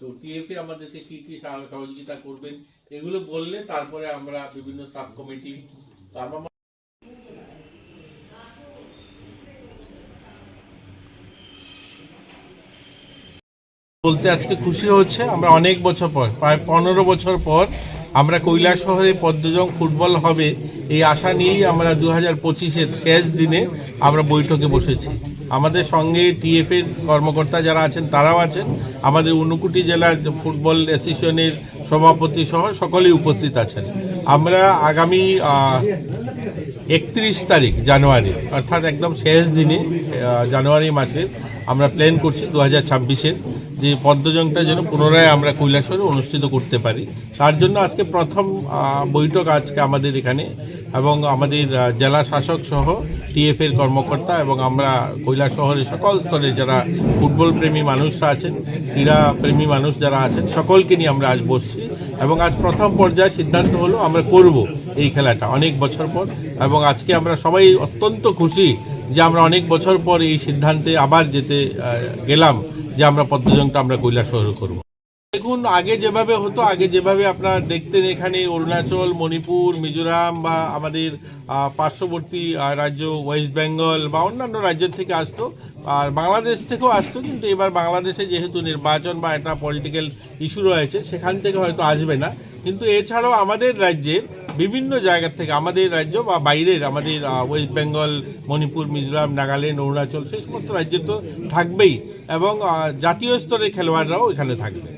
তো টিএফএ আমাদেরকে কি কি সহযোগিতা করবেন এগুলো বললে তারপরে আমরা বিভিন্ন সাব কমিটি বলতে আজকে খুশি হচ্ছে, আমরা অনেক বছর পর, প্রায় পনেরো বছর পর আমরা কৈলাস শহরে পদ্মজং ফুটবল হবে, এই আশা নিয়েই আমরা দু হাজার পঁচিশের শেষ দিনে আমরা বৈঠকে বসেছি। আমাদের সঙ্গে টিএফের কর্মকর্তা যারা আছেন, তারাও আছেন। আমাদের ঊনকুটি জেলার ফুটবল অ্যাসোসিয়েশনের সভাপতি সহ সকলেই উপস্থিত আছেন। আমরা আগামী একত্রিশ তারিখ জানুয়ারি, অর্থাৎ একদম শেষ দিনে জানুয়ারি মাসের আমরা প্ল্যান করছি দু হাজার ছাব্বিশের। যে পদ্মজংটা যেন পুনরায় আমরা কৈলাসরে অনুষ্ঠিত করতে পারি। তার জন্য আজকে প্রথম বৈঠক আজকে আমাদের এখানে এবং আমাদের জেলা শাসক সহ টিএফের কর্মকর্তা এবং আমরা কৈলাস শহরের সকল স্তরে যারা ফুটবল প্রেমী মানুষরা আছেন, ক্রীড়া প্রেমী মানুষ যারা আছেন, সকলকে নিয়ে আমরা আজ বসছি এবং আজ প্রথম পর্যায়ে সিদ্ধান্ত হলো আমরা করব এই খেলাটা অনেক বছর পর এবং আজকে আমরা সবাই অত্যন্ত খুশি যে আমরা অনেক বছর পর এই সিদ্ধান্তে আবার যেতে গেলাম যে আমরা পদ্মজংটা আমরা শহরে করব। দেখুন, আগে যেভাবে হতো, আগে যেভাবে আপনারা দেখতেন এখানে অরুণাচল, মণিপুর, মিজোরাম বা আমাদের পার্শ্ববর্তী রাজ্য ওয়েস্ট বেঙ্গল বা অন্যান্য রাজ্য থেকে আসতো আর বাংলাদেশ থেকেও আসতো, কিন্তু এবার বাংলাদেশে যেহেতু নির্বাচন বা একটা পলিটিক্যাল ইস্যু রয়েছে, সেখান থেকে হয়তো আসবে না। কিন্তু এছাড়াও আমাদের রাজ্যের বিভিন্ন জায়গা থেকে আমাদের রাজ্য বা বাইরের আমাদের ওয়েস্ট বেঙ্গল মণিপুর মিজোরাম নাগাল্যান্ড অরুণাচল সেই সমস্ত রাজ্যে তো থাকবেই। এবং জাতীয় স্তরের খেলোয়াড়রাও এখানে থাকবে।